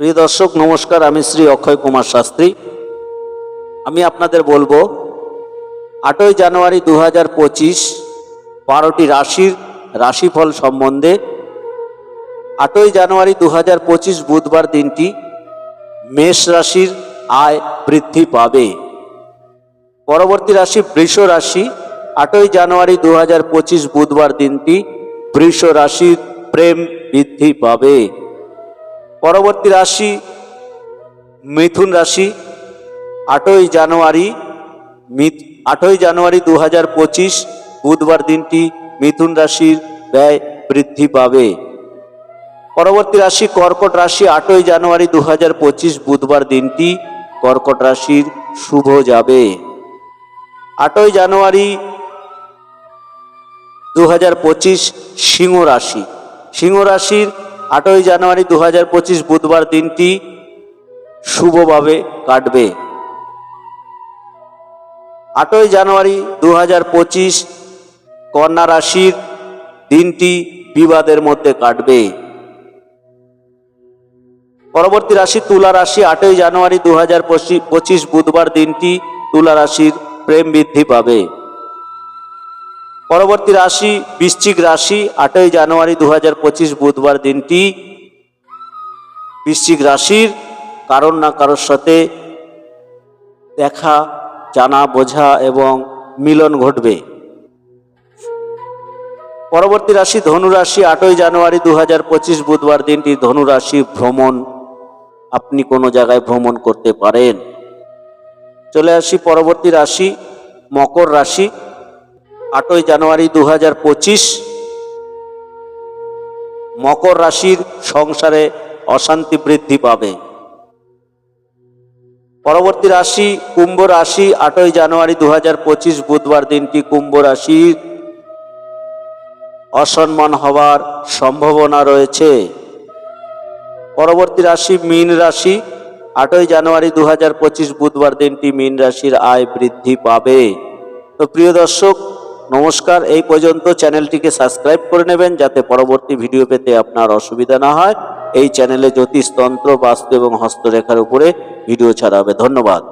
প্রিয় দর্শক, নমস্কার। আমি শ্রী অক্ষয় কুমার শাস্ত্রী। আমি আপনাদের বলব, আটই জানুয়ারি দু হাজার পঁচিশ, বারোটি রাশির রাশিফল সম্বন্ধে আটই জানুয়ারি দু হাজার পঁচিশ বুধবার দিনটি মেষ রাশির আয় বৃদ্ধি পাবে। পরবর্তী রাশি বৃষ রাশি। আটই জানুয়ারি দু হাজার পঁচিশ বুধবার দিনটি বৃষ রাশির প্রেম বৃদ্ধি পাবে। পরবর্তী রাশি মিথুন রাশি, আটই জানুয়ারি আটই জানুয়ারি দু হাজার পঁচিশ, বুধবার দিনটি মিথুন রাশির ব্যয় বৃদ্ধি পাবে। পরবর্তী রাশি কর্কট রাশি, আটই জানুয়ারি দু হাজার পঁচিশ, বুধবার দিনটি কর্কট রাশির শুভ যাবে। আটই জানুয়ারি দু হাজার পঁচিশ সিংহ রাশি, সিংহ রাশির আটই জানুয়ারি দু হাজার পঁচিশ বুধবার দিনটি শুভভাবে কাটবে। আটই জানুয়ারি দু হাজার পঁচিশ কন্যা রাশির দিনটি বিবাদের মধ্যে কাটবে। পরবর্তী রাশি তুলা রাশি, আটই জানুয়ারি দু হাজার পঁচিশ বুধবার দিনটি তুলা রাশির প্রেম বৃদ্ধি পাবে। পরবর্তী রাশি বৃশ্চিক রাশি, আটই জানুয়ারি দু হাজার পঁচিশ বুধবার দিনটি বৃশ্চিক রাশির কারণ না কারোর সাথে দেখা, জানা, বোঝা এবং মিলন ঘটবে। পরবর্তী রাশি ধনু রাশি, আটই জানুয়ারি দু হাজার পঁচিশ বুধবার দিনটি ধনুরাশি ভ্রমণ। আপনি কোনো জায়গায় ভ্রমণ করতে পারেন। চলে আসি পরবর্তী রাশি, মকর রাশি আটই জানুয়ারি দু হাজার পঁচিশ, মকর রাশির সংসারে অশান্তি বৃদ্ধি পাবে। পরবর্তী রাশি কুম্ভ রাশি, আটই জানুয়ারি দু হাজার পঁচিশ, বুধবার দিনটি কুম্ভ রাশির অসম্মান হওয়ার সম্ভাবনা রয়েছে। পরবর্তী রাশি মীন রাশি, আটই জানুয়ারি দু হাজার পঁচিশ, বুধবার দিনটি মীন রাশির আয় বৃদ্ধি পাবে। তো প্রিয় দর্শক নমস্কার, এই পর্যন্ত চ্যানেলটিকে সাবস্ক্রাইব করে নেবেন যাতে পরবর্তী ভিডিও পেতে আপনার অসুবিধা না হয়। এই চ্যানেলে জ্যোতিষতন্ত্র বাস্তু এবং হস্তরেখার উপরে ভিডিও ছাড়া হবে। ধন্যবাদ।